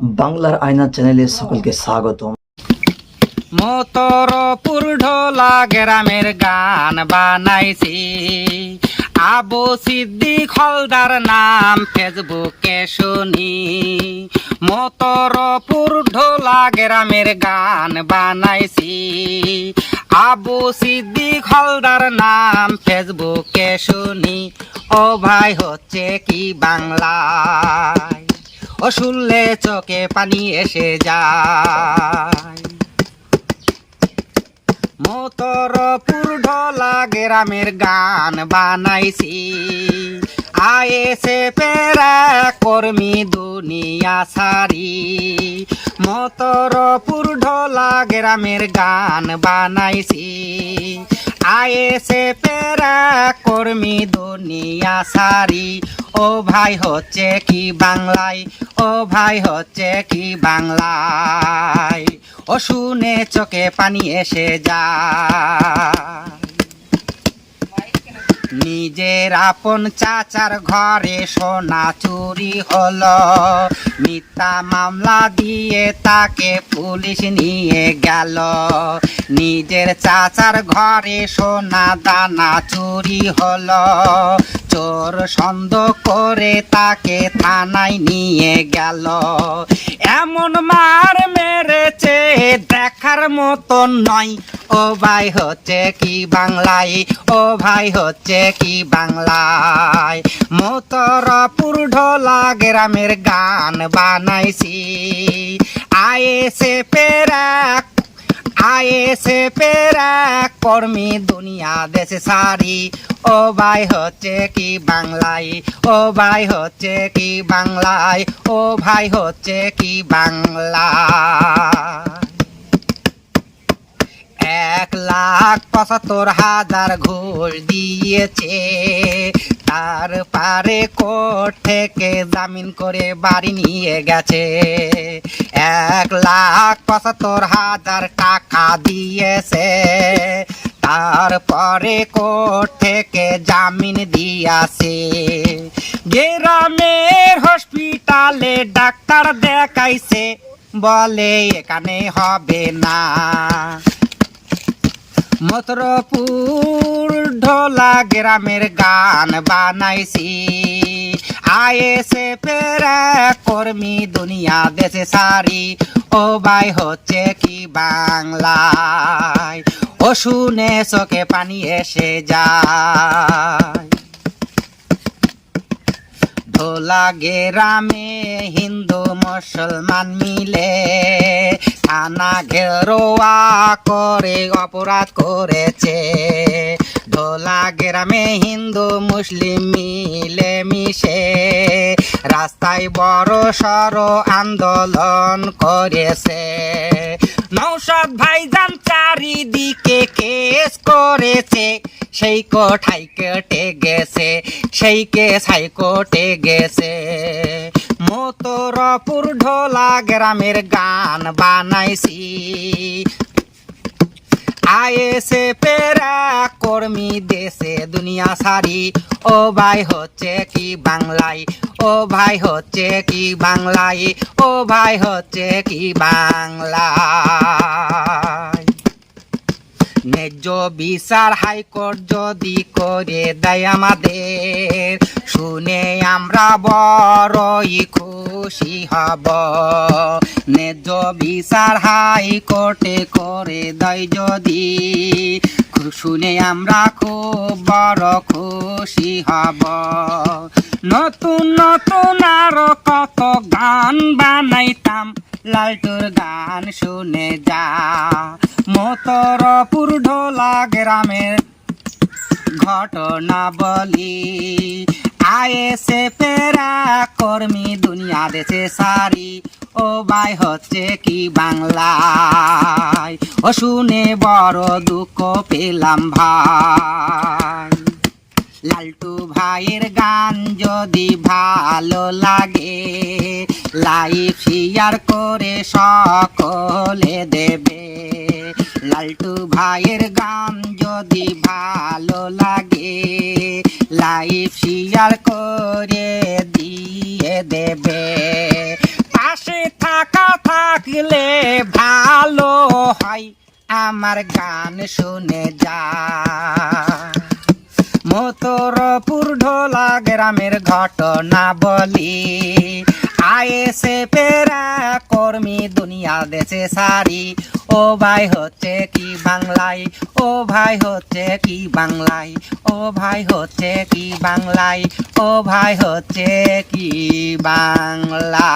বাংলার আয়না চ্যানেলে সকলকে স্বাগতম। মোতরপুর ঢোলা গ্রামের গান বানাইছি। আবু সিদ্দিক হলদার নাম ফেসবুকে শুনি। মোতরপুর ঢোলা গ্রামের গান বানাইছি। আবু সিদ্দিক হলদার নাম ফেসবুকে শুনি। ও ভাই হচ্ছে কি বাংলায়? ও চোখে পানি এসে যায়। মোতরপুর ঢোলা গ্রামের গান বানাইছি। আয়েসে পেরা কর্মী দুনিয়া সারি মোতরপুর ঢোলা গ্রামের গান বানাইছি। আয়েসে পেরা কর্মী দুনিয়া সারি। ও ভাই হচ্ছে কি বাংলায়? ও ভাই হচ্ছে কি বাংলায়? ও শুনে চোখে পানি এসে যায়। নিজের আপন চাচার ঘরে সোনা চুরি হলো। মিথ্যা মামলা দিয়ে তাকে পুলিশ নিয়ে গেল। নিজের চাচার ঘরে সোনা দানা চুরি হলো। চোর সন্দেহ করে তাকে থানায় নিয়ে গেল। এমন মার মেরেছে দেখার মতন নয়। ও ভাই হচ্ছে কি বাংলায় ও ভাই হচ্ছে কি বাংলায় মোতরপুর ঢোলা গ্রামের গান বানাইছি। আয়েসে পেরা আয়েসে পেরাক কর্মী দুনিয়া দেশে সারি। ও ভাই হচ্ছে কি বাংলায় ও ভাই হচ্ছে কি বাংলায় ও ভাই হচ্ছে কি বাংলা? লাখ পঁচাত্তর হাজার ঘুষ দিয়েছে। তার পারে কোর্ট থেকে জামিন করে বাড়ি নিয়ে গেছে। এক লাখ পঁচাত্তর হাজার টাকা দিয়েছে। তারপরে কোর্ট থেকে জামিন দিয়াছে। গ্রামের হসপিটালে ডাক্তার দেখাইছে, বলে এখানে হবে না। মতরপুর ঢোলা গ্রামের গান বানাইছি। আয়েসে পেরা কর্মী দুনিয়া দেশে সারি। ও ভাই, হচ্ছে কি বাংলায়? ও শুনে চোখে পানি এসে যায়। ঢোলা গ্রামে হিন্দু মুসলমান মিলে থানা ঘেরোয়া করে, অপরাধ করেছে। ধোলা গ্রামে হিন্দু মুসলিম মিলে মিশে রাস্তায় বড় সড় আন্দোলন করেছে। নৌসাদ ভাইজান চারিদিকে কেস করেছে। সেই কোঠাই কেটে গেছে, সেই কেস হাইকোর্টে গেছে। মোতরপুর ঢোলা গ্রামের গান বানাইছি। আয়েসে পেরা কর্মী দেশে দুনিয়া সারি। ও ভাই হচ্ছে কি বাংলায় ও ভাই হচ্ছে কি বাংলায় ও ভাই হচ্ছে কি বাংলায় বিচার হাইকোর্ট যদি করে দেয় আমাদের, শুনে আমরা বড়ই খুশি হব। ন্যায্য বিচার হাইকোর্টে করে দেয় যদি শুনে আমরা খুব বড় খুশি হব। নতুন নতুন আরও কত গান বানাইতাম লালটুর গান শুনে যা ঢোলা গ্রামের ঘটনা বলি। আয়েসে পেরা কর্মী, দুনিয়া দেশে সারি। ও ভাই, হচ্ছে কি বাংলায়? ও শুনে বড় দুঃখ পেলাম ভাই। লালটু ভাইয়ের গান যদি ভালো লাগে লাইভ শেয়ার করে সকলে দেবে। লালটু ভাইয়ের গান যদি ভালো লাগে লাইভ শেয়ার করে দিয়ে দেবে। পাশে থাকা থাকলে ভালো হয়, আমার গান শুনে যা। মতরপুর ঢোলা গ্রামের ঘটনা বলি আয়েসে পেরা কর্মী দুনিয়া দেশে সারি। ও ভাই হচ্ছে কি বাংলায় ও ভাই হচ্ছে কি বাংলায় ও ভাই হচ্ছে কি বাংলায় ও ভাই হচ্ছে কি বাংলা?